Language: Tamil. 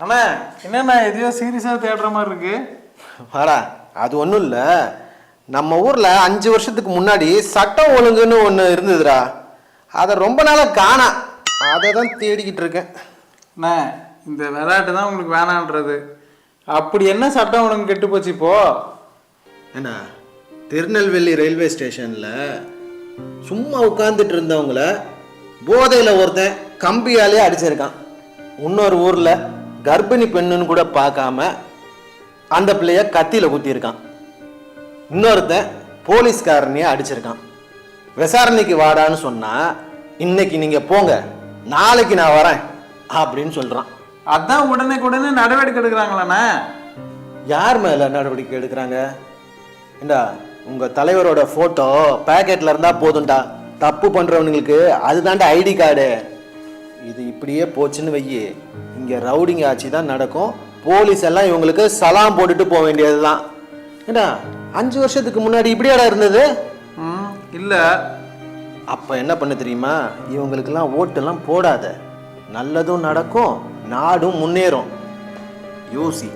அண்ணா என்னண்ணா எதையோ சீரியஸாக தேடுற மாதிரி இருக்கு? வாடா அது ஒன்றும் இல்லை. நம்ம ஊரில் அஞ்சு வருஷத்துக்கு முன்னாடி சட்டம் ஒழுங்குன்னு ஒன்று இருந்ததுடா. அதை ரொம்ப நாளாக காணா. அதை தான் தேடிக்கிட்டு இருக்கேன். அண்ணா இந்த விளையாட்டு தான் உங்களுக்கு வேணான்றது. அப்படி என்ன சட்டம் உனக்கு கெட்டு போச்சு இப்போ? என்ன திருநெல்வேலி ரயில்வே ஸ்டேஷனில் சும்மா உட்காந்துட்டு இருந்தவங்கள போதையில் ஒருத்தன் கம்பியாலே அடிச்சிருக்கான். இன்னொரு ஊரில் கர்ப்பிணி பெண்ணுன்னு கூட பார்க்காம அந்த பிள்ளைய கத்தியில் குத்தியிருக்கான். இன்னொருத்தன் போலீஸ்காரனையே அடிச்சிருக்கான். விசாரணைக்கு வாடான்னு சொன்னா இன்னைக்கு நீங்க போங்க நாளைக்கு நான் வரேன் அப்படின்னு சொல்றான். அதான் உடனே உடனே நடவடிக்கை எடுக்கிறாங்களாண்ணா யார் மேல நடவடிக்கை எடுக்கிறாங்க? ஏண்டா உங்க தலைவரோட போட்டோ பேக்கெட்ல இருந்தா போதும்டா. தப்பு பண்றவனுங்களுக்கு அதுதான்டா ஐடி கார்டு. இது இப்படியே போச்சுன்னு வையி. இங்க ரவுடிங் ஆட்சி தான் நடக்கும். போலீஸ் எல்லாம் இவங்களுக்கு சலாம் போட்டுட்டு போக வேண்டியதுதான். ஏண்டா அஞ்சு வருஷத்துக்கு முன்னாடி இப்படியாடா இருந்தது? ம் இல்லை. அப்ப என்ன பண்ண தெரியுமா? இவங்களுக்கெல்லாம் ஓட்டெல்லாம் போடாத. நல்லதும் நடக்கும் நாடும் முன்னேறும். யோசி.